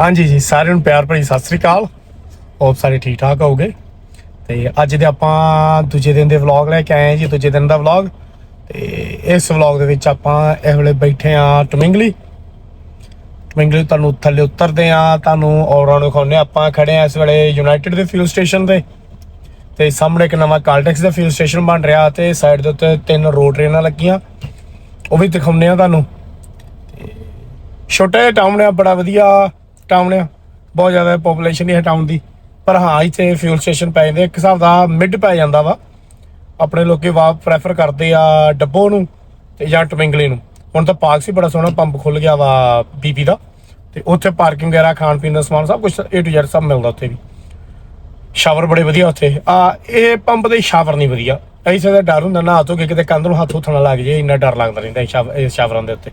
ਹਾਂਜੀ ਜੀ, ਸਾਰਿਆਂ ਨੂੰ ਪਿਆਰ ਭਰੀ ਸਤਿ ਸ੍ਰੀ ਅਕਾਲ। ਹੋਪ ਸਾਰੇ ਠੀਕ ਠਾਕ ਹੋਗੇ ਤੇ ਅੱਜ ਦੇ ਆਪਾਂ ਦੂਜੇ ਦਿਨ ਦੇ ਵਲੌਗ ਲੈ ਕੇ ਆਏ ਹਾਂ ਜੀ, ਦੂਜੇ ਦਿਨ ਦਾ ਵਲੌਗ ਤੇ ਇਸ ਵਲੌਗ ਦੇ ਵਿੱਚ ਆਪਾਂ ਇਸ ਵੇਲੇ ਬੈਠੇ ਆ ਟਮਿੰਗਲੀ ਟਮਿੰਗਲੀ ਤੁਹਾਨੂੰ ਥੱਲੇ ਉਤਰਦੇ ਆ ਤੁਹਾਨੂੰ ਔਰਾਂ ਨੂੰ ਦਿਖਾਉਂਦੇ ਹਾਂ। ਆਪਾਂ ਖੜੇ ਆ ਇਸ ਵੇਲੇ ਯੂਨਾਈਟਿਡ ਦੇ ਫਿਊਲ ਸਟੇਸ਼ਨ ਤੇ। ਤੇ ਸਾਹਮਣੇ ਇੱਕ ਨਵਾਂ ਕਾਲਟੈਕਸ ਦਾ ਫਿਊਲ ਸਟੇਸ਼ਨ ਬਣ ਰਿਹਾ ਤੇ ਸਾਈਡ ਦੇ ਉੱਤੇ ਤਿੰਨ ਰੋਡ ਟ੍ਰੇਨਾਂ ਲੱਗੀਆਂ। ਉਹ ਵੀ ਦਿਖਾਉਂਦੇ ਆ ਤੁਹਾਨੂੰ। ਛੋਟੇ ਜਿਹਾ ਟਾਊਨ ਆ, ਬੜਾ ਵਧੀਆ ਟਾਊਨ ਆ। ਬਹੁਤ ਜ਼ਿਆਦਾ ਪੋਪੂਲੇਸ਼ਨ ਨਹੀਂ ਹੈ ਟਾਊਨ ਦੀ। ਪਰ ਹਾਂ, ਇੱਥੇ ਫਿਊਲ ਸਟੇਸ਼ਨ ਪੈ ਜਾਂਦੇ ਇੱਕ ਹਿਸਾਬ ਦਾ ਮਿਡ ਪੈ ਜਾਂਦਾ ਵਾ। ਆਪਣੇ ਲੋਕੀ ਵਾ ਪ੍ਰੈਫਰ ਕਰਦੇ ਆ ਡੱਬੋ ਨੂੰ ਤੇ ਜਾਂ ਟਮਿੰਗਲੀ ਨੂੰ। ਹੁਣ ਤਾਂ ਪਾਰਕ ਸੀ, ਬੜਾ ਸੋਹਣਾ ਪੰਪ ਖੁੱਲ ਗਿਆ ਵਾ ਬੀਬੀ ਦਾ। ਤੇ ਉੱਥੇ ਪਾਰਕਿੰਗ ਵਗੈਰਾ, ਖਾਣ ਪੀਣ ਦਾ ਸਮਾਨ ਸਭ ਕੁਝ A to Z ਸਭ ਮਿਲਦਾ ਉੱਥੇ ਵੀ। ਸ਼ਾਵਰ ਬੜੇ ਵਧੀਆ ਉੱਥੇ। ਆ, ਇਹ ਪੰਪ ਦੇ ਸ਼ਾਵਰ ਨਹੀਂ ਵਧੀਆ। ਐਸੇ ਦਾ ਡਰ ਹੁੰਦਾ ਨਾ ਧੋ ਕੇ ਕਿਤੇ ਕੰਧ ਨੂੰ ਹੱਥ ਹੁੱਥ ਲੱਗ ਜੇ ਇੰਨਾ ਡਰ ਲੱਗਦਾ ਰਹਿੰਦਾ ਸ਼ਾਵਰਾਂ ਦੇ ਉੱਤੇ।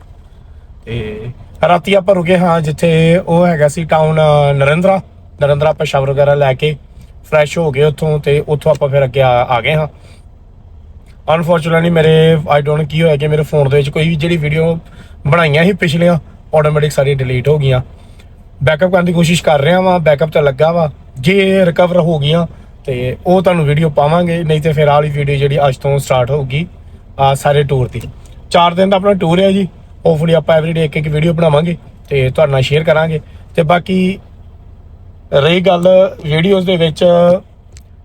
ਤੇ ਰਾਤੀ ਆਪਾਂ ਰੁਕੇ ਹਾਂ ਜਿੱਥੇ ਉਹ ਹੈਗਾ ਸੀ ਟਾਊਨ ਨਰਿੰਦਰਾ। ਨਰਿੰਦਰਾ ਆਪਾਂ ਸ਼ਾਵਰ ਵਗੈਰਾ ਲੈ ਕੇ ਫਰੈਸ਼ ਹੋ ਗਏ ਉੱਥੋਂ ਤੇ ਉੱਥੋਂ ਆਪਾਂ ਫਿਰ ਅੱਗੇ ਆ ਆ ਗਏ ਹਾਂ। ਅਨਫੋਰਚੂਨਟਲੀ ਮੇਰੇ ਆਈ ਡੋਨਟ ਕੀ ਹੋਇਆ ਕਿ ਮੇਰੇ ਫੋਨ ਦੇ ਵਿੱਚ ਕੋਈ ਵੀ ਜਿਹੜੀ ਵੀਡੀਓ ਬਣਾਈਆਂ ਸੀ ਪਿਛਲੀਆਂ ਆਟੋਮੈਟਿਕ ਸਾਰੀ ਡਿਲੀਟ ਹੋ ਗਈਆਂ। ਬੈਕਅਪ ਕਰਨ ਦੀ ਕੋਸ਼ਿਸ਼ ਕਰ ਰਿਹਾ ਵਾਂ ਬੈਕਅਪ ਤਾਂ ਲੱਗਾ ਵਾ। ਜੇ ਰਿਕਵਰ ਹੋ ਗਈਆਂ ਤੇ ਉਹ ਤੁਹਾਨੂੰ ਵੀਡੀਓ ਪਾਵਾਂਗੇ, ਨਹੀਂ ਤੇ ਫਿਰ ਆਹ ਵਾਲੀ ਵੀਡੀਓ ਜਿਹੜੀ ਅੱਜ ਤੋਂ ਸਟਾਰਟ ਹੋਊਗੀ ਆ ਸਾਰੇ ਟੂਰ ਦੀ। 4 ਦਿਨ ਦਾ ਆਪਣਾ ਟੂਰ ਹੈ ਜੀ। ਹੋਪਫੁਲੀ ਆਪਾਂ ਐਵਰੀਡੇ ਇੱਕ ਇੱਕ ਵੀਡੀਓ ਬਣਾਵਾਂਗੇ ਤੇ ਤੁਹਾਡੇ ਨਾਲ ਸ਼ੇਅਰ ਕਰਾਂਗੇ। ਤੇ ਬਾਕੀ ਰਹੀ ਗੱਲ ਵੀਡੀਓਜ਼ ਦੇ ਵਿੱਚ,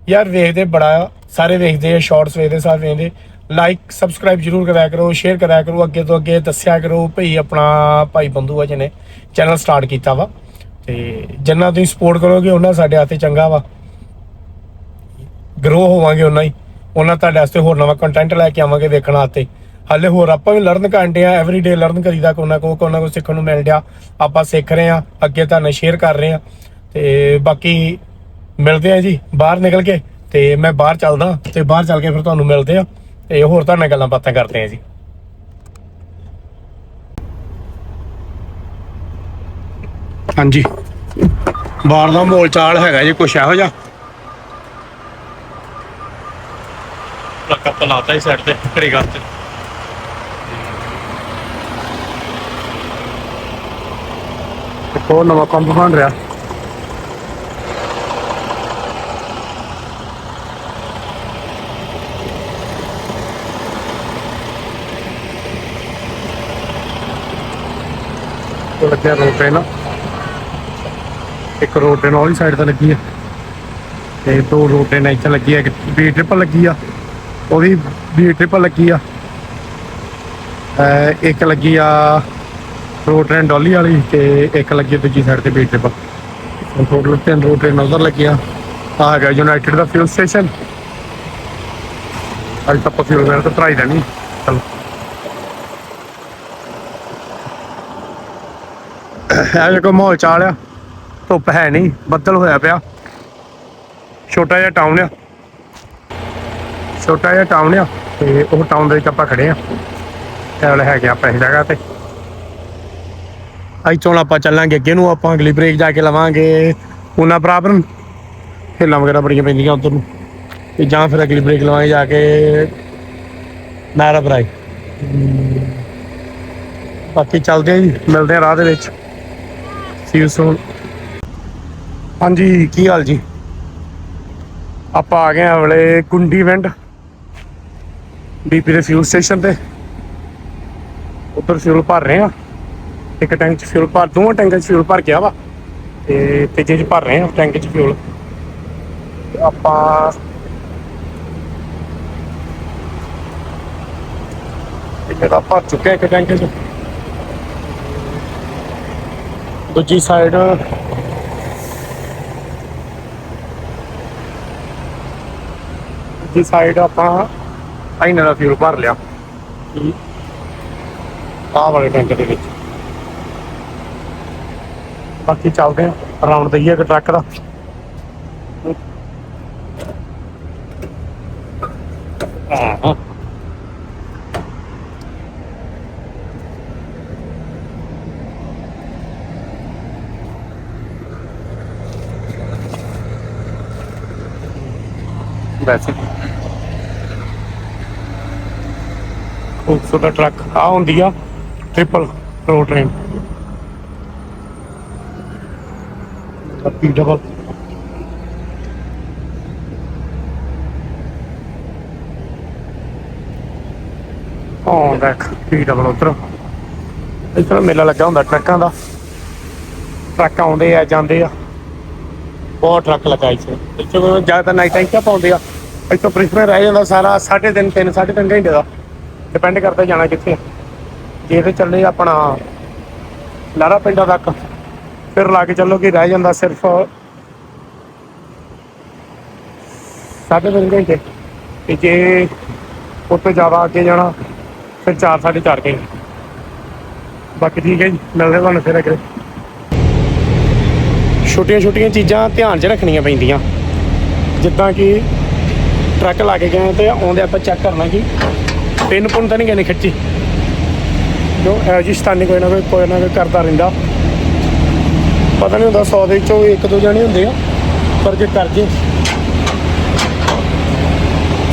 ਯਾਰ ਵੇਖਦੇ ਬੜਾ, ਸਾਰੇ ਵੇਖਦੇ ਆ ਸ਼ਾਰਟਸ ਵੇਖਦੇ, ਸਾਰੇ ਵੇਖਦੇ। ਲਾਈਕ ਸਬਸਕ੍ਰਾਈਬ ਜਰੂਰ ਕਰਿਆ ਕਰੋ ਸ਼ੇਅਰ ਕਰਿਆ ਕਰੋ, ਅੱਗੇ ਤੋਂ ਅੱਗੇ ਦੱਸਿਆ ਕਰੋ ਭਈ ਆਪਣਾ ਭਾਈ ਬੰਧੂ ਆ ਜਿਹਨੇ ਚੈਨਲ ਸਟਾਰਟ ਕੀਤਾ ਵਾ। ਤੇ ਜਿੰਨਾ ਤੁਸੀਂ ਸਪੋਰਟ ਕਰੋਗੇ ਉਹਨਾਂ ਸਾਡੇ ਹੱਥੇ ਚੰਗਾ ਵਾ। ਗਰੋ ਹੋਵਾਂਗੇ ਉਹਨਾਂ ਹੀ। ਉਹਨਾਂ ਤੁਹਾਡੇ ਵਾਸਤੇ ਹੋਰ ਨਵਾਂ ਕੰਟੈਂਟ ਲੈ ਕੇ ਆਵਾਂਗੇ ਵੇਖਣ ਵਾਸਤੇ। ਹਾਲੇ ਹੋਰ ਆਪਾਂ ਵੀ ਲਰਨ ਕਰਦੇ ਆ ਐਵਰੀਡੇ ਲਰਨ ਕਰੀਦਾ ਕੋਈ ਨਾ ਕੋਈ ਕੋਈ ਨਾ ਕੋਈ ਸਿੱਖਣ ਨੂੰ ਮਿਲ ਡਿਆ। ਆਪਾਂ ਸਿੱਖ ਰਹੇ ਆ ਅੱਗੇ ਤੁਹਾਨੂੰ ਸ਼ੇਅਰ ਕਰ ਰਹੇ ਆ। ਤੇ ਬਾਕੀ ਮਿਲਦੇ ਆ ਜੀ ਬਾਹਰ ਨਿਕਲ ਕੇ ਤੇ ਮੈਂ ਬਾਹਰ ਚੱਲਦਾ ਤੇ ਬਾਹਰ ਚੱਲ ਕੇ ਫਿਰ ਤੁਹਾਨੂੰ ਮਿਲਦੇ ਆ ਤੇ ਹੋਰ ਤੁਹਾਡੇ ਨਾਲ ਗੱਲਾਂ ਬਾਤਾਂ ਕਰਦੇ ਆ ਜੀ। ਹਾਂਜੀ। ਬਾਹਰ ਦਾ ਮੋਲ ਚਾਲ ਹੈਗਾ ਜੀ ਕੁਛ ਇਹੋ ਜਿਹਾ? ਲੱਕਾ ਪਲਾਤਾ ਹੀ ਸਾਈਡ ਤੇ ਘੜੀ ਗੱਲ ਤੇ ਇੱਕ ਹੋਰ ਨਵਾਂ ਪੰਪ ਬਣ ਰਿਹਾ। ਲੱਗਿਆ ਰੋਡ ਤੇ ਨਾ। ਇੱਕ ਰੋਡ ਤੇ ਨਾਲ ਵਾਲੀ ਸਾਈਡ ਤੇ ਲੱਗੀ ਹੈ ਤੇ ਦੋ ਰੋਡ ਤੇ ਨਾਲ ਇੱਥੇ ਲੱਗੀ ਹੈ ਇੱਕ ਬੀ ਟ੍ਰਿਪਲ ਲੱਗੀ ਆ। ਉਹਦੀ ਬੀ ਟ੍ਰਿਪਲ ਲੱਗੀ ਆ। ਇੱਕ ਲੱਗੀ ਆ ਰੋਡ ਟ੍ਰੇਨ ਡੋਲੀ ਵਾਲੀ ਤੇ ਇੱਕ ਲੱਗੀ ਦੂਜੀ ਸਾਈਡ ਤੇ ਬੀ ਟ੍ਰਿਪਲ ਟੋਟਲ ਤਿੰਨ ਰੋਡ ਟ੍ਰੇਨ ਉਧਰ ਲੱਗੀਆਂ। ਆ ਹੈਗਾ ਯੂਨਾਈਟਿਡ ਦਾ ਫਿਊਲ ਸਟੇਸ਼ਨ ਅੱਜ ਤਾਂ ਫਿਊਲ ਵਗੈਰਾ ਤਾਂ ਭਰਾਈ ਦੇਣੀ ਚਲੋ। ਇਹ ਜਿਹੜਾ ਮਾਹੌਲ ਚਾਲ ਆ। ਧੁੱਪ ਹੈ ਨਹੀਂ, ਬੱਦਲ ਹੋਇਆ ਪਿਆ। ਛੋਟਾ ਜਿਹਾ ਟਾਊਨ ਆ। ਛੋਟਾ ਜਿਹਾ ਟਾਊਨ ਆ ਤੇ ਉਹ ਟਾਊਨ ਦੇ ਵਿੱਚ ਆਪਾਂ ਖੜੇ ਆ। ਇਹ ਵਾਲੇ ਹੈਗੇ ਆਪਾਂ ਇਸ ਜਗ੍ਹਾ ਤੇ। ਇੱਥੋਂ ਆਪਾਂ ਚੱਲਾਂਗੇ, ਅੱਗੇ ਨੂੰ ਆਪਾਂ ਅਗਲੀ ਬ੍ਰੇਕ ਜਾ ਕੇ ਲਵਾਂਗੇ। ਪੂਨਾ ਬਰਾਬਰ ਹਿੱਲਾਂ ਵਗੈਰਾ ਬੜੀਆਂ ਪੈਂਦੀਆਂ ਉਧਰ ਨੂੰ। ਤੇ ਜਾਂ ਫਿਰ ਅਗਲੀ ਬ੍ਰੇਕ ਲਵਾਂਗੇ ਜਾ ਕੇ ਨਾਰਾ ਬਰਾਈ ਬਾਕੀ ਚੱਲਦੇ ਆ ਜੀ, ਮਿਲਦੇ ਆ ਰਾਹ ਦੇ ਵਿੱਚ। ਸੀ ਯੂ ਸੂਨ ਹਾਂਜੀ, ਕੀ ਹਾਲ ਜੀ? ਆਪਾਂ ਆ ਗਏ ਹਾਂ ਵੇਲੇ ਕੁੰਡੀ ਵੈਂਡ ਬੀਪੀ ਦੇ ਫਿਊਲ ਸਟੇਸ਼ਨ ਤੇ। ਉੱਧਰ ਫਿਊਲ ਭਰ ਰਹੇ ਆ। ਇੱਕ ਟੈਂਕ 'ਚ ਫਿਊਲ ਭਰ, ਦੋਵਾਂ ਟੈਂਕਾਂ 'ਚ ਫਿਊਲ ਭਰ ਗਿਆ ਵਾ। ਤੇ ਤੀਜੇ 'ਚ ਭਰ ਰਹੇ ਆ ਟੈਂਕ 'ਚ ਫਿਊਲ ਆਪਾਂ ਇੱਕ ਤਾਂ ਭਰ ਚੁੱਕਿਆ ਇੱਕ ਟੈਂਕ 'ਚ। ਦੂਜੀ ਸਾਈਡ ਦੂਜੀ ਸਾਈਡ ਆਪਾਂ ਆਈਨਾ ਦਾ ਫਿਊਲ ਭਰ ਲਿਆ। ਆਹ ਵਾਲੇ ਟੈਂਕ ਦੇ ਵਿੱਚ। ਬਾਕੀ ਚੱਲਦੇ ਆ। ਰਾਉਂਡ ਦਈਏ ਕਿ ਟਰੱਕ ਦਾ। ਆਹ। ਵੈਸੇ ਖੂਬਸੂਰਤ ਟਰੱਕ ਆ ਹੁੰਦੀ ਆ ਟ੍ਰਿਪਲ ਰੋਡ ਟ੍ਰੇਨ ਕੱਪੀ ਡਬਲ ਹਾਂ ਦੇਖ ਪੀ ਡਬਲ ਉਧਰ ਇਸ ਮੇਲਾ ਲੱਗਾ ਹੁੰਦਾ ਟਰੱਕਾਂ ਦਾ। ਟਰੱਕ ਆਉਂਦੇ ਆ, ਜਾਂਦੇ ਆ। ਬਹੁਤ ਟਰੱਕ ਲੱਗਾ ਇੱਥੇ। ਇੱਥੇ ਕੋਈ ਜ਼ਿਆਦਾ ਨਾਈਟ ਟਾਈਮ ਕਿਆ ਪਾਉਂਦੇ ਆ। ਇੱਥੋਂ ਪ੍ਰਿਸਮਰ ਰਹਿ ਜਾਂਦਾ ਸਾਰਾ 3.5 3 3.5 ਘੰਟੇ ਦਾ। ਡਿਪੈਂਡ ਕਰਦਾ ਜਾਣਾ ਕਿੱਥੇ ਜੇ ਤੇ ਚੱਲੇ ਆਪਣਾ ਲਾਰਾ ਪਿੰਡਾਂ ਤੱਕ। ਫਿਰ ਲਾ ਕੇ ਚੱਲੋ ਕਿ ਰਹਿ ਜਾਂਦਾ ਸਿਰਫ ਸਾਢੇ ਤਿੰਨ ਘੰਟੇ। ਤੇ ਜੇ ਉੱਤੇ ਜ਼ਿਆਦਾ ਅੱਗੇ ਜਾਣਾ, ਫਿਰ 4 4.5 ਘੰਟੇ। ਬਾਕੀ ਠੀਕ ਹੈ ਜੀ, ਮਿਲਦੇ ਤੁਹਾਨੂੰ ਫਿਰ ਅਗਲੇ। ਛੋਟੀਆਂ ਛੋਟੀਆਂ ਚੀਜ਼ਾਂ ਧਿਆਨ 'ਚ ਰੱਖਣੀਆਂ ਪੈਂਦੀਆਂ। ਜਿੱਦਾਂ ਕਿ ਟਰੱਕ ਲਾ ਕੇ ਗਏ ਤੇ ਆਉਂਦੇ ਆਪਾਂ ਚੈੱਕ ਕਰਨਾ ਕਿ ਪਿੰਨ ਪੁੰਨ ਤਾਂ ਨਹੀਂ ਗਏ ਨੇ ਖਿੱਚੀ ਜੋ ਰਾਜਸਥਾਨੀ ਕੋਈ ਨਾ ਕੋਈ ਕੋਈ ਨਾ ਕੋਈ ਕਰਦਾ ਰਹਿੰਦਾ। ਪਤਾ ਨਹੀਂ ਹੁੰਦਾ 100 ਦੇ ਵਿੱਚੋਂ ਇੱਕ ਦੋ ਜਣੇ ਹੁੰਦੇ ਆ, ਪਰ ਜੇ ਕਰ ਜੇ,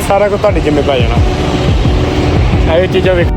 ਸਾਰਾ ਕੁਝ ਤੁਹਾਡੀ ਜਿੰਮੇ ਪੈ ਜਾਣਾ ਇਹ ਚੀਜ਼ਾਂ ਵੇਖ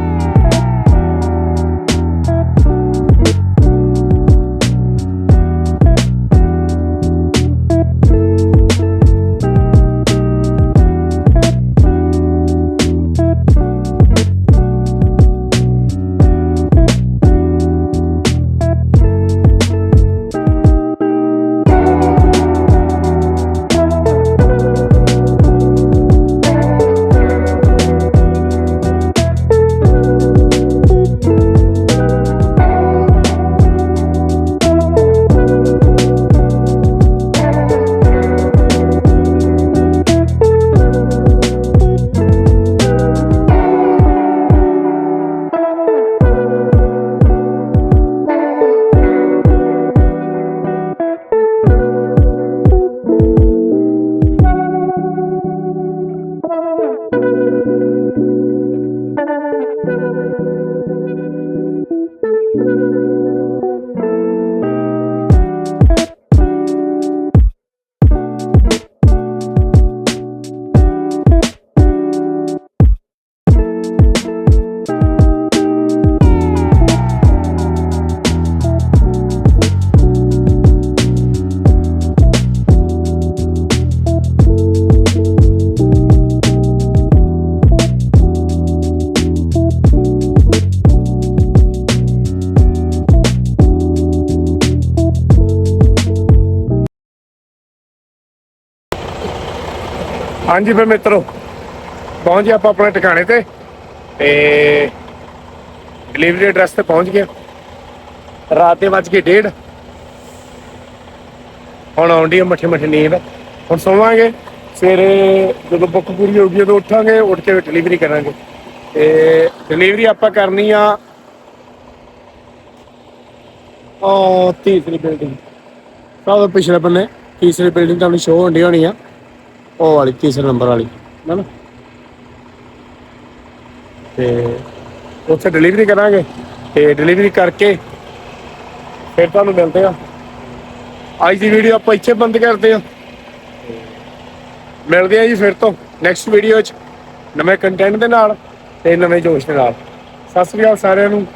ਹਾਂਜੀ ਫਿਰ ਮਿੱਤਰੋ, ਪਹੁੰਚ ਗਏ ਆਪਾਂ ਆਪਣੇ ਟਿਕਾਣੇ ਤੇ ਤੇ ਡਿਲੀਵਰੀ ਐਡਰੈਸ ਤੇ ਪਹੁੰਚ ਗਏ ਰਾਤ ਦੇ ਵੱਜ ਕੇ ਡੇਢ। ਹੁਣ ਆਉਂਦੀ ਆ ਮੱਠੇ ਮੱਠੇ ਨੀਂਦ ਹੁਣ ਸੋਵਾਂਗੇ, ਸਵੇਰੇ ਜਦੋਂ ਬੁੱਕ ਪੂਰੀ ਹੋ ਗਈ ਉਦੋਂ ਉੱਠਾਂਗੇ, ਉੱਠ ਕੇ ਡਿਲੀਵਰੀ ਕਰਾਂਗੇ। ਤੇ ਡਿਲੀਵਰੀ ਆਪਾਂ ਕਰਨੀ ਆ ਉਹ ਤੀਸਰੀ ਬਿਲਡਿੰਗ ਸਭ ਤੋਂ ਪਿਛਲੇ ਬੰਨੇ, ਤੀਸਰੀ ਬਿਲਡਿੰਗ ਤੁਹਾਨੂੰ ਸ਼ੋਅ ਹੁੰਦੀ ਹੋਣੀ ਆ। ਉਹ ਵਾਲੀ, ਤੀਸਰੇ ਨੰਬਰ ਵਾਲੀ, ਹੈ ਤੇ ਉੱਥੇ ਡਿਲੀਵਰੀ ਕਰਾਂਗੇ। ਤੇ ਡਿਲੀਵਰੀ ਕਰਕੇ ਫਿਰ ਤੁਹਾਨੂੰ ਮਿਲਦੇ ਆ। ਅੱਜ ਦੀ ਵੀਡੀਓ ਆਪਾਂ ਇੱਥੇ ਬੰਦ ਕਰਦੇ ਆ। ਮਿਲਦੇ ਆ ਜੀ ਫਿਰ ਤੋਂ ਨੈਕਸਟ ਵੀਡੀਓ 'ਚ। ਨਵੇਂ ਕੰਟੈਂਟ ਦੇ ਨਾਲ ਤੇ ਨਵੇਂ ਜੋਸ਼ ਦੇ ਨਾਲ। ਸਤਿ ਸ੍ਰੀ ਅਕਾਲ ਸਾਰਿਆਂ ਨੂੰ।